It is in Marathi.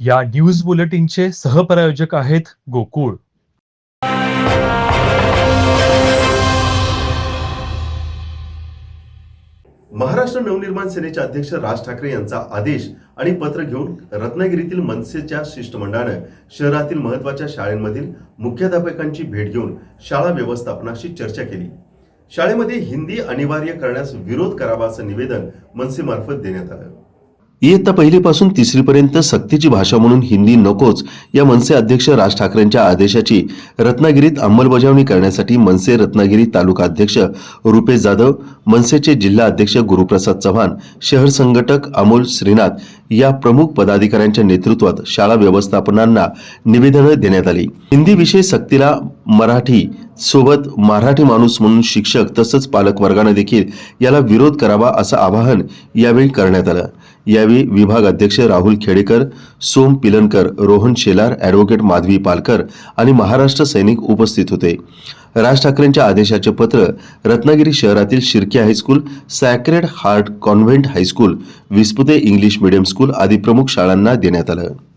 या न्यूज बुलेटिनचे सहप्रायोजक आहेत गोकुळ. महाराष्ट्र नवनिर्माण सेनेचे अध्यक्ष राज ठाकरे यांचा आदेश आणि पत्र घेऊन रत्नागिरीतील मनसेच्या शिष्टमंडळानं शहरातील महत्त्वाच्या शाळांमधील मुख्याध्यापकांची भेट घेऊन शाळा व्यवस्थापनाशी चर्चा केली. शाळेमध्ये हिंदी अनिवार्य करण्यास विरोध करावा असं निवेदन मनसेमार्फत देण्यात आलं. इयत्ता पहिलीपासून तिसरीपर्यंत सक्तीची भाषा म्हणून हिंदी नकोच या मनसे अध्यक्ष राज ठाकरेंच्या आदेशाची रत्नागिरीत अंमलबजावणी करण्यासाठी मनसे रत्नागिरी तालुका अध्यक्ष रुपेश जाधव मनसेचे जिल्हा अध्यक्ष गुरुप्रसाद चव्हाण शहर संघटक अमोल श्रीनाथ या प्रमुख पदाधिकाऱ्यांच्या नेतृत्वात शाळा व्यवस्थापनांना निवेदनं देण्यात आली. हिंदी विषय सक्तीला मराठी सोबत मराठी माणूस म्हणून शिक्षक तसंच पालक वर्गाने देखील याला विरोध करावा असं आवाहन यावेळी करण्यात आलं. यावेळी विभाग अध्यक्ष राहुल खेडेकर सोम पिलनकर रोहन शेलार ॲडव्होकेट माधवी पालकर आणि महाराष्ट्र सैनिक उपस्थित होते. राज ठाकरेंच्या आदेशाचे पत्र रत्नागिरी शहरातील Shirke high school Sacred Heart Convent high school Vispute English medium school आदी प्रमुख शाळांना देण्यात आलं.